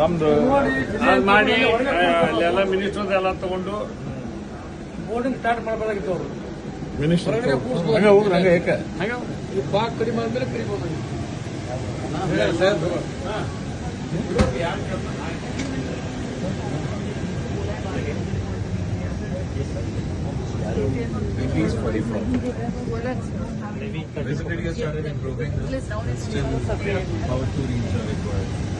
ನಮ್ದು ಅದ್ ಮಾಡಿ ಆ, ಅಲ್ಲೆಲ್ಲ ಮಿನಿಸ್ಟರ್ಸ್ ಎಲ್ಲ ತಗೊಂಡು ಬೋರ್ಡಿಂಗ್ ಸ್ಟಾರ್ಟ್ ಮಾಡಬೇಕಾಗಿತ್ತು ಅವರು ಮಿನಿಸ್ಟರ್ ಹಂಗ ಹೋಗ್ರಿ ಹಂಗ ಏಕ ಹಂಗ ಈ ಬಾಗ್ ಕಡಿಮೆ ಆದ್ಮೇಲೆ ಕಡಿಬೋದು Facilities started improving. Still, power to reach are required.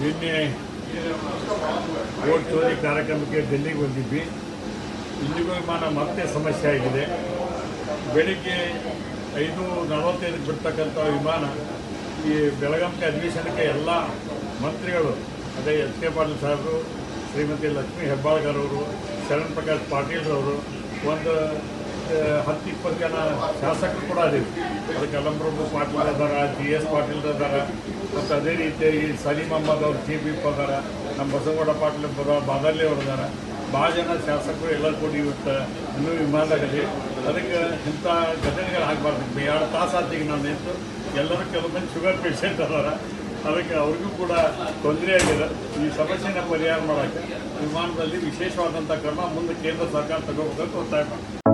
ನಿನ್ನೆ ಓಟ್ ಚೋರಿ ಕಾರ್ಯಕ್ರಮಕ್ಕೆ ಡೆಲ್ಲಿಗೆ ಬಂದಿದ್ವಿ ಇಲ್ಲಿಗೂ ವಿಮಾನ ಮತ್ತೆ ಸಮಸ್ಯೆ ಆಗಿದೆ. ಬೆಳಿಗ್ಗೆ ಐದು ನಲವತ್ತೈದಕ್ಕೆ ಬಿಡ್ತಕ್ಕಂಥ ವಿಮಾನ ಈ ಬೆಳಗಾವಿ ಅಧಿವೇಶನಕ್ಕೆ ಎಲ್ಲ ಮಂತ್ರಿಗಳು, ಅದೇ ಎಸ್ ಕೆ ಪಾಟೀಲ್ ಸಾಹೇಬರು, ಶ್ರೀಮತಿ ಲಕ್ಷ್ಮೀ ಹೆಬ್ಬಾಳ್ಕರ್ ಅವರು, ಶರಣ್ ಪ್ರಕಾಶ್ ಪಾಟೀಲ್ ಅವರು ಒಂದು ಹತ್ತು, ಇಪ್ಪತ್ತು ಜನ ಶಾಸಕರು ಕೂಡ ಅದೀವಿ ಅದಕ್ಕೆ ಅಲಂಪ್ರಭು ಪಾಟೀಲ್ ಅದಾರ ಜಿ ಎಸ್ ಪಾಟೀಲ್ ಅದಾರ. ಮತ್ತು ಅದೇ ರೀತಿಯಾಗಿ ಸಲೀಮ್ ಅಹಮದ್ ಅವ್ರು ಜಿ ಪಿ ಅದಾರ, ನಮ್ಮ ಬಸವಗೌಡ ಪಾಟೀಲ್ ಬರ ಬಾದಲ್ಲಿ ಅವ್ರು ಅದಾರ. ಭಾಳ ಜನ ಶಾಸಕರು ಎಲ್ಲ ಕೂಡಿ ಇವತ್ತು ಇನ್ನೂ ವಿಮಾನದಲ್ಲಿ. ಅದಕ್ಕೆ ಇಂಥ ಘಟನೆಗಳು ಆಗಬಾರ್ದು. ಎರಡು ತಾಸು ಆತೀಗ ನಾನು ನಿಂತು ಎಲ್ಲರೂ ಕೆಲವೊಂದು ಶುಗರ್ ಪೇಷಂಟ್ ಅದಾರ. ಅದಕ್ಕೆ ಅವ್ರಿಗೂ ಕೂಡ ತೊಂದರೆ ಆಗಿದೆ. ಈ ಸಮಸ್ಯೆನ ಪರಿಹಾರ ಮಾಡೋಕ್ಕೆ. ವಿಮಾನದಲ್ಲಿ ವಿಶೇಷವಾದಂಥ ಕ್ರಮ ಮುಂದೆ ಕೇಂದ್ರ ಸರ್ಕಾರ ತಗೋಬೇಕಂತ ಒತ್ತಾಯ ಮಾಡ್ತೀನಿ.